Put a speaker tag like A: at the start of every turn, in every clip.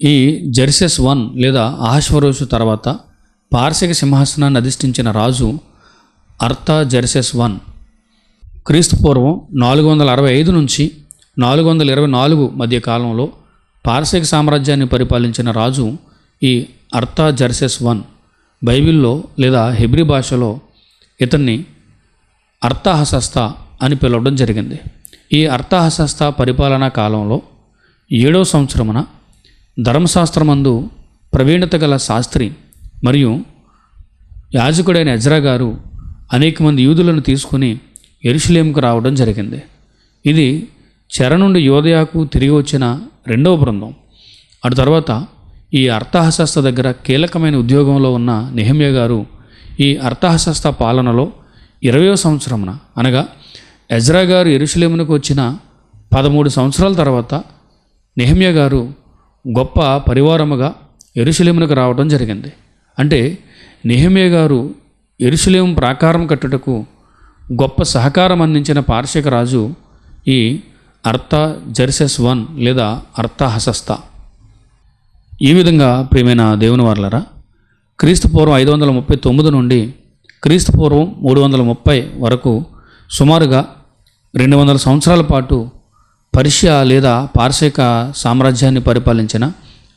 A: ఈ జెర్సెస్ వన్ లేదా అహాశ్వరోషు తర్వాత పార్శిక సింహాసనాన్ని అధిష్ఠించిన రాజు అర్తా జెర్సెస్ వన్. క్రీస్తు పూర్వం నాలుగు వందల అరవై ఐదు నుంచి నాలుగు వందల ఇరవై నాలుగు మధ్య కాలంలో పార్శిక సామ్రాజ్యాన్ని పరిపాలించిన రాజు ఈ అర్తా జెర్సెస్ వన్. బైబిల్లో లేదా హెబ్రి భాషలో ఇతన్ని అర్థహసస్త అని పిలవడం జరిగింది. ఈ అర్థహసస్త పరిపాలనా కాలంలో ఏడవ సంవత్సరమున ధర్మశాస్త్రమందు ప్రవీణత గల శాస్త్రి మరియు యాజకుడైన ఎజ్రా గారు అనేక మంది యూదులను తీసుకుని ఎరుషులేంకు రావడం జరిగింది. ఇది చెర నుండి యోధయాకు తిరిగి వచ్చిన రెండవ బృందం. అటు తర్వాత ఈ అర్థహశస్త దగ్గర కీలకమైన ఉద్యోగంలో ఉన్న నిహమ్య గారు ఈ అర్థహశస్త పాలనలో ఇరవయో సంవత్సరమున అనగా ఎజ్రా గారు ఎరుషులేమునకు వచ్చిన పదమూడు సంవత్సరాల తర్వాత నిహమ్య గారు గొప్ప పరివారముగా ఎరుషులేమునకు రావడం జరిగింది. అంటే నిహమే గారు ఎరుషులేం ప్రాకారం కట్టుటకు గొప్ప సహకారం అందించిన పార్షిక రాజు ఈ అర్థ జెర్సెస్ వన్ లేదా అర్థ హసస్త ఈ విధంగా ప్రియమైన దేవుని వార్లరా క్రీస్తు పూర్వం ఐదు వందల ముప్పై తొమ్మిది నుండి క్రీస్తు పూర్వం మూడు వందల ముప్పై వరకు సుమారుగా రెండు వందల సంవత్సరాల పాటు పర్షియా లేదా పార్శిక సామ్రాజ్యాన్ని పరిపాలించిన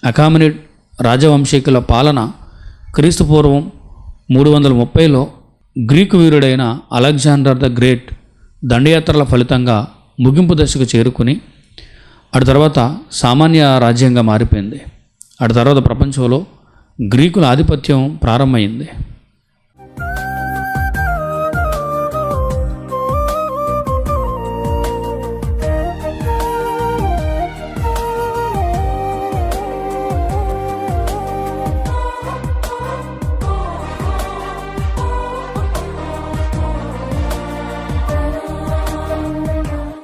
A: అకామినిడ్ రాజవంశీకుల పాలన క్రీస్తుపూర్వం మూడు వందల ముప్పైలో గ్రీకు వీరుడైన అలెగ్జాండర్ ద గ్రేట్ దండయాత్రల ఫలితంగా ముగింపు దశకు చేరుకుని అటు తర్వాత సామాన్య రాజ్యంగా మారిపోయింది. అటు తర్వాత ప్రపంచంలో గ్రీకుల ఆధిపత్యం ప్రారంభమైంది.